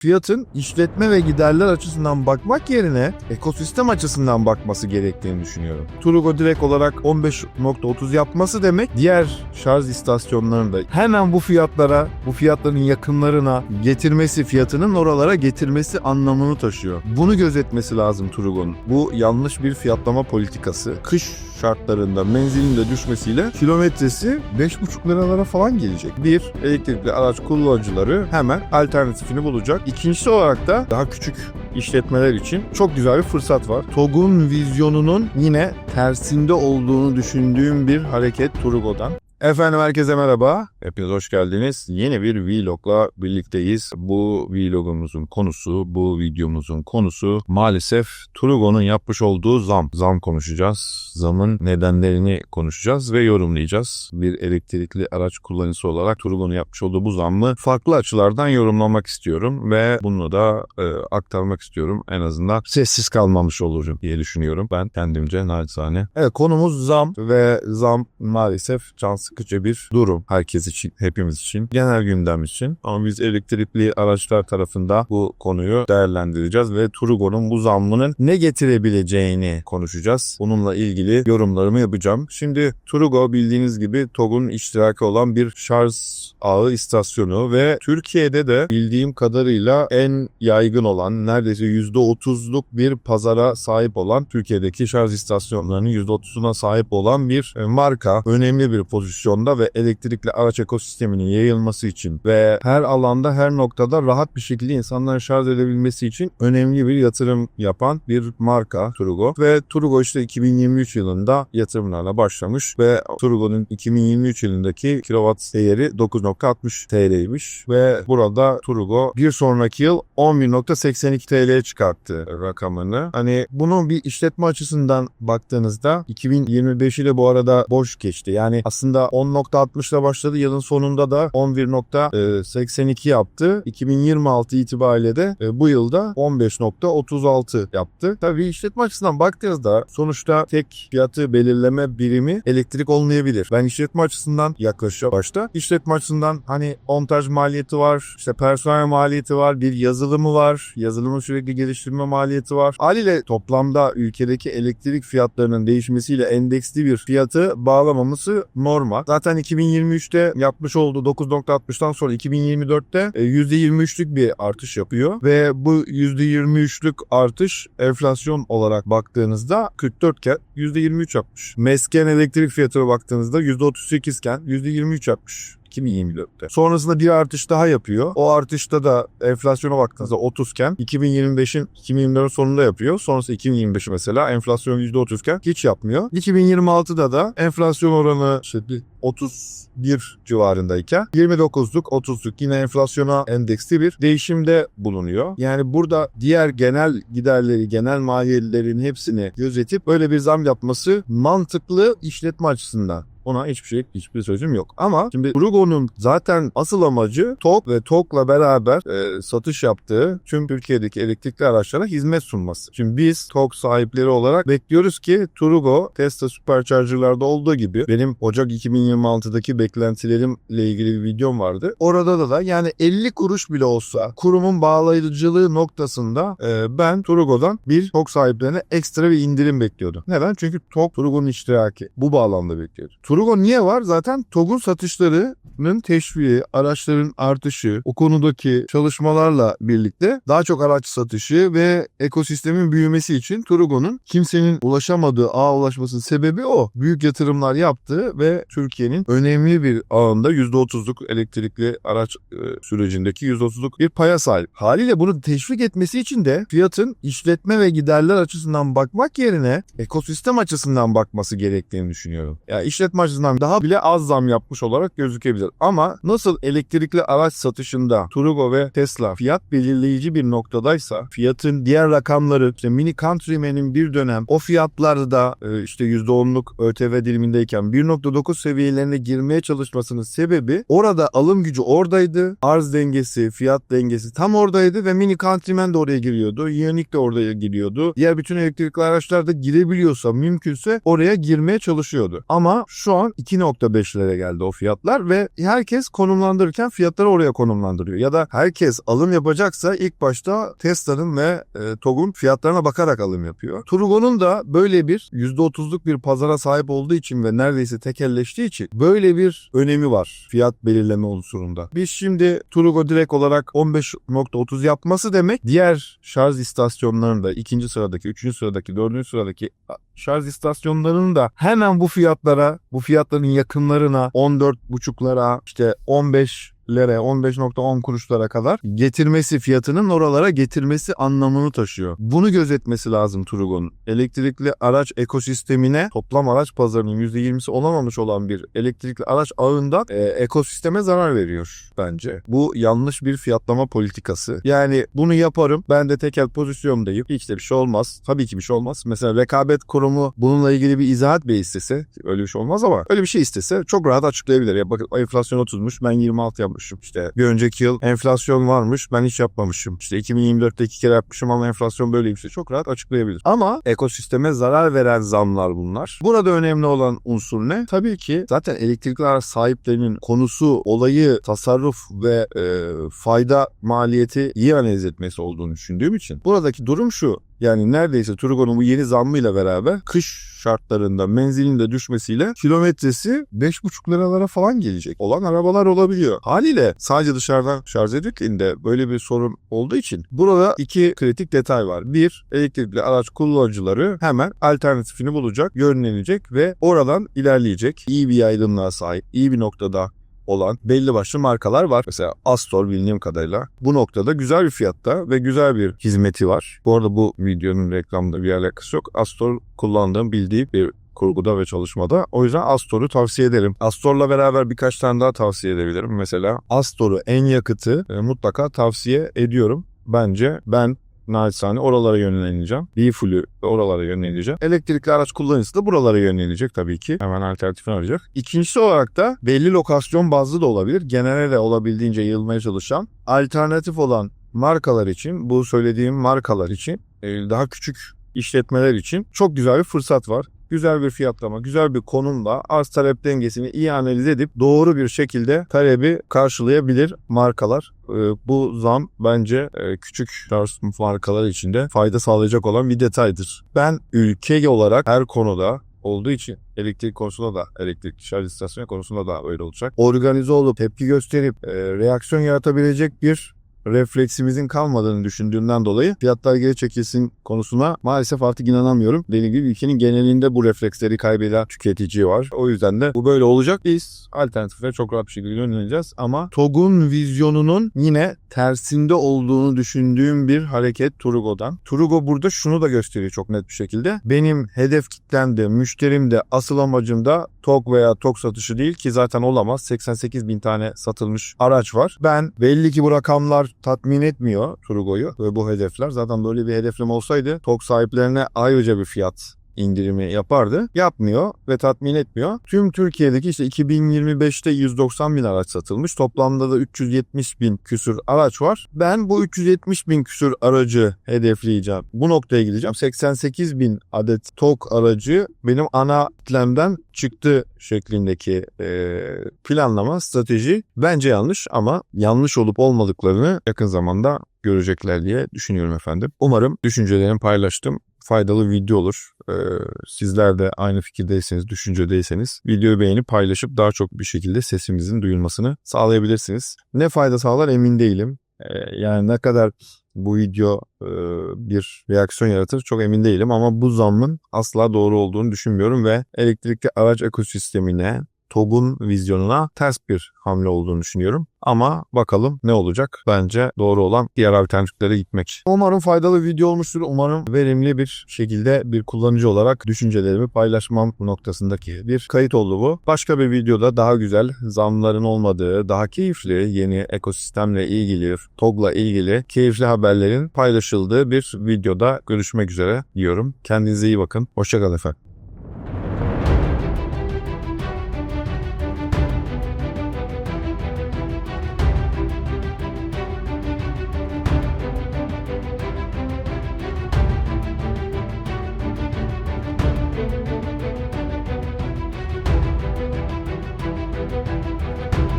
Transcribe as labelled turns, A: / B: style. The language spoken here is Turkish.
A: fiyatın işletme ve giderler açısından bakmak yerine ekosistem açısından bakması gerektiğini düşünüyorum. Turugo direkt olarak 15.30 yapması demek diğer şarj istasyonlarını da hemen bu fiyatlara, bu fiyatların yakınlarına getirmesi, fiyatının oralara getirmesi anlamını taşıyor. Bunu gözetmesi lazım Turugo'nun. Bu yanlış bir fiyatlama politikası. Kış şartlarında menzilin de düşmesiyle kilometresi 5,5 liralara falan gelecek. Bir, elektrikli araç kullanıcıları hemen alternatifini bulacak. İkincisi olarak da daha küçük işletmeler için çok güzel bir fırsat var. TOG'un vizyonunun yine tersinde olduğunu düşündüğüm bir hareket Turugo'dan. Efendim herkese merhaba. Hepiniz hoş geldiniz. Yeni bir vlogla birlikteyiz. Bu vlogumuzun konusu, bu videomuzun konusu maalesef Turugo'nun yapmış olduğu zam. Zam konuşacağız. Zamın nedenlerini konuşacağız ve yorumlayacağız. Bir elektrikli araç kullanıcısı olarak Turugo'nun yapmış olduğu bu zammı farklı açılardan yorumlamak istiyorum ve bunu da e, aktarmak istiyorum. En azından sessiz kalmamış olurum diye düşünüyorum ben kendimce naçizane. Evet konumuz zam ve zam maalesef can sıkıcı bir durum herkes için, hepimiz için, genel gündem için. Ama biz elektrikli araçlar tarafında bu konuyu değerlendireceğiz ve Turugo'nun bu zammının ne getirebileceğini konuşacağız. Bununla ilgili yorumlarımı yapacağım. Şimdi Turugo bildiğiniz gibi TOG'un iştiraki olan bir şarj ağı istasyonu ve Türkiye'de de bildiğim kadarıyla en yaygın olan neredeyse %30'luk bir pazara sahip olan Türkiye'deki şarj istasyonlarının %30'una sahip olan bir marka. Önemli bir pozisyonda ve elektrikli araç ekosisteminin yayılması için ve her alanda her noktada rahat bir şekilde insanların şarj edebilmesi için önemli bir yatırım yapan bir marka Turugo. Ve Turugo işte 2023 yılında yatırımlarla başlamış ve Turugo'nun 2023 yılındaki kilowatt değeri 9.60 TL'ymiş ve burada Turugo bir sonraki yıl 11.82 TL'ye çıkarttı rakamını. Hani bunun bir işletme açısından baktığınızda 2025 ile bu arada boş geçti. Yani aslında 10.60 ile başladı. Yılın sonunda da 11.82 yaptı. 2026 itibariyle de e, bu yılda 15.36 yaptı. Tabii işletme açısından baktığınızda sonuçta tek fiyatı belirleme birimi elektrik olmayabilir. Ben işletme açısından yaklaşacağım başta. İşletme açısından hani montaj maliyeti var, işte personel maliyeti var, bir yazılımı var, yazılımı sürekli geliştirme maliyeti var. Haliyle toplamda ülkedeki elektrik fiyatlarının değişmesiyle endeksli bir fiyatı bağlamaması normal. Zaten 2023'te yapmış olduğu 9.60'tan sonra 2024'te e, %23'lük bir artış yapıyor ve bu %23'lük artış enflasyon olarak baktığınızda 44 iken %23 yapmış. Mesken elektrik fiyatına baktığınızda %38 iken %23 yapmış. 2024'te. Sonrasında bir artış daha yapıyor. O artışta da enflasyona baktığınızda 30 iken 2025'in 2024'ün sonunda yapıyor. Sonrası 2025 mesela enflasyon %30 iken hiç yapmıyor. 2026'da da enflasyon oranı işte 31 civarındayken 29'luk 30'luk yine enflasyona endeksli bir değişimde bulunuyor. Yani burada diğer genel giderleri, genel maliyelerin hepsini gözetip böyle bir zam yapması mantıklı işletme açısından. Ona hiçbir şey, hiçbir sözüm yok. Ama şimdi Urugo'nun zaten asıl amacı TOG ve TOG'la beraber e, satış yaptığı tüm Türkiye'deki elektrikli araçlara hizmet sunması. Şimdi biz TOG sahipleri olarak bekliyoruz ki Turugo, Tesla Supercharger'larda olduğu gibi benim Ocak 2026'daki beklentilerimle ilgili bir videom vardı. Orada da da yani 50 kuruş bile olsa kurumun bağlayıcılığı noktasında e, ben Turugo'dan bir TOG sahiplerine ekstra bir indirim bekliyordum. Neden? Çünkü TOG Turugo'nun iştiraki. Bu bağlamda bekliyordum. Turugo niye var? Zaten TOG'un satışlarının teşviği, araçların artışı, o konudaki çalışmalarla birlikte daha çok araç satışı ve ekosistemin büyümesi için Turugo'nun kimsenin ulaşamadığı ağa ulaşmasının sebebi o. Büyük yatırımlar yaptı ve Türkiye'nin önemli bir ağında %30'luk elektrikli araç e, sürecindeki %30'luk bir paya sahip. Haliyle bunu teşvik etmesi için de fiyatın işletme ve giderler açısından bakmak yerine ekosistem açısından bakması gerektiğini düşünüyorum. Ya yani işletme açısından daha bile az zam yapmış olarak gözükebilir. Ama nasıl elektrikli araç satışında Turugo ve Tesla fiyat belirleyici bir noktadaysa fiyatın diğer rakamları işte Mini Countryman'in bir dönem o fiyatlarda e, işte %10'luk ÖTV dilimindeyken 1.9 seviyeye seviyelerine girmeye çalışmasının sebebi orada alım gücü oradaydı. Arz dengesi, fiyat dengesi tam oradaydı ve Mini Countryman de oraya giriyordu. Ioniq de oraya giriyordu. Diğer bütün elektrikli araçlar da girebiliyorsa mümkünse oraya girmeye çalışıyordu. Ama şu an 2.5'lere geldi o fiyatlar ve herkes konumlandırırken fiyatları oraya konumlandırıyor. Ya da herkes alım yapacaksa ilk başta Tesla'nın ve e, TOG'un fiyatlarına bakarak alım yapıyor. Turgo'nun da böyle bir %30'luk bir pazara sahip olduğu için ve neredeyse tekelleştiği için böyle bir önemi var fiyat belirleme unsurunda. Biz şimdi Turgo direkt olarak 15.30 yapması demek diğer şarj istasyonlarının da ikinci sıradaki, üçüncü sıradaki, dördüncü sıradaki şarj istasyonlarının da hemen bu fiyatlara, bu fiyatların yakınlarına 14.5'lara işte 15 lere 15.10 kuruşlara kadar getirmesi fiyatının oralara getirmesi anlamını taşıyor. Bunu gözetmesi lazım Turgo'nun. Elektrikli araç ekosistemine toplam araç pazarının %20'si olamamış olan bir elektrikli araç ağında e, ekosisteme zarar veriyor bence. Bu yanlış bir fiyatlama politikası. Yani bunu yaparım ben de tekel pozisyondayım. Hiç de bir şey olmaz. Tabii ki bir şey olmaz. Mesela rekabet kurumu bununla ilgili bir izahat bey istese öyle bir şey olmaz ama öyle bir şey istese çok rahat açıklayabilir. Ya bakın enflasyon 30'muş ben 26 yapmışım. İşte bir önceki yıl enflasyon varmış ben hiç yapmamışım. İşte 2024'te iki kere yapmışım ama enflasyon böyleymiş. Çok rahat açıklayabilir. Ama ekosisteme zarar veren zamlar bunlar. Burada önemli olan unsur ne? Tabii ki zaten elektrikli araç sahiplerinin konusu, olayı, tasarruf ve e, fayda maliyeti iyi analiz etmesi olduğunu düşündüğüm için. Buradaki durum şu. Yani neredeyse Turgo'nun bu yeni zammıyla beraber kış şartlarında menzilin de düşmesiyle kilometresi 5,5 liralara falan gelecek olan arabalar olabiliyor. Haliyle sadece dışarıdan şarj edildiğinde böyle bir sorun olduğu için burada iki kritik detay var. Bir, elektrikli araç kullanıcıları hemen alternatifini bulacak, yönlenecek ve oradan ilerleyecek. İyi bir yaygınlığa sahip, iyi bir noktada olan belli başlı markalar var. Mesela Astor bildiğim kadarıyla bu noktada güzel bir fiyatta ve güzel bir hizmeti var. Bu arada bu videonun reklamda bir alakası yok. Astor kullandığım bildiği bir kurguda ve çalışmada. O yüzden Astor'u tavsiye ederim. Astor'la beraber birkaç tane daha tavsiye edebilirim. Mesela Astor'u en yakıtı e, mutlaka tavsiye ediyorum. Bence ben naçizane oralara yönleneceğim. B-Full'ü oralara yöneleceğim. Elektrikli araç kullanıcısı da buralara yönelecek tabii ki. Hemen alternatifini arayacak. İkincisi olarak da belli lokasyon bazlı da olabilir. Genele de olabildiğince yayılmaya çalışan alternatif olan markalar için bu söylediğim markalar için e, daha küçük işletmeler için çok güzel bir fırsat var güzel bir fiyatlama, güzel bir konumla arz talep dengesini iyi analiz edip doğru bir şekilde talebi karşılayabilir markalar. Ee, bu zam bence e, küçük şarj markalar için de fayda sağlayacak olan bir detaydır. Ben ülke olarak her konuda olduğu için elektrik konusunda da elektrik şarj istasyonu konusunda da öyle olacak. Organize olup tepki gösterip e, reaksiyon yaratabilecek bir refleksimizin kalmadığını düşündüğümden dolayı fiyatlar geri çekilsin konusuna maalesef artık inanamıyorum. Dediğim gibi ülkenin genelinde bu refleksleri kaybeden tüketici var. O yüzden de bu böyle olacak. Biz alternatiflere çok rahat bir şekilde yöneleceğiz ama TOG'un vizyonunun yine tersinde olduğunu düşündüğüm bir hareket Turugo'dan. Turugo burada şunu da gösteriyor çok net bir şekilde. Benim hedef kitlemde, müşterimde, asıl amacım da TOG veya TOG satışı değil ki zaten olamaz. 88 bin tane satılmış araç var. Ben belli ki bu rakamlar tatmin etmiyor Turugo'yu ve bu hedefler. Zaten böyle bir hedeflem olsaydı TOG sahiplerine ayrıca bir fiyat indirimi yapardı. Yapmıyor ve tatmin etmiyor. Tüm Türkiye'deki işte 2025'te 190 bin araç satılmış. Toplamda da 370 bin küsür araç var. Ben bu 370 bin küsür aracı hedefleyeceğim. Bu noktaya gideceğim. 88 bin adet TOK aracı benim ana kitlemden çıktı şeklindeki e, planlama, strateji bence yanlış ama yanlış olup olmadıklarını yakın zamanda görecekler diye düşünüyorum efendim. Umarım düşüncelerimi paylaştım faydalı video olur. Ee, sizler de aynı fikirdeyseniz, düşüncedeyseniz videoyu beğenip paylaşıp daha çok bir şekilde sesimizin duyulmasını sağlayabilirsiniz. Ne fayda sağlar emin değilim. Ee, yani ne kadar bu video e, bir reaksiyon yaratır çok emin değilim ama bu zammın asla doğru olduğunu düşünmüyorum ve elektrikli araç ekosistemine TOG'un vizyonuna ters bir hamle olduğunu düşünüyorum. Ama bakalım ne olacak? Bence doğru olan diğer alternatiflere gitmek. Umarım faydalı video olmuştur. Umarım verimli bir şekilde bir kullanıcı olarak düşüncelerimi paylaşmam noktasındaki bir kayıt oldu bu. Başka bir videoda daha güzel zamların olmadığı, daha keyifli yeni ekosistemle ilgili, TOG'la ilgili keyifli haberlerin paylaşıldığı bir videoda görüşmek üzere diyorum. Kendinize iyi bakın. Hoşçakalın efendim.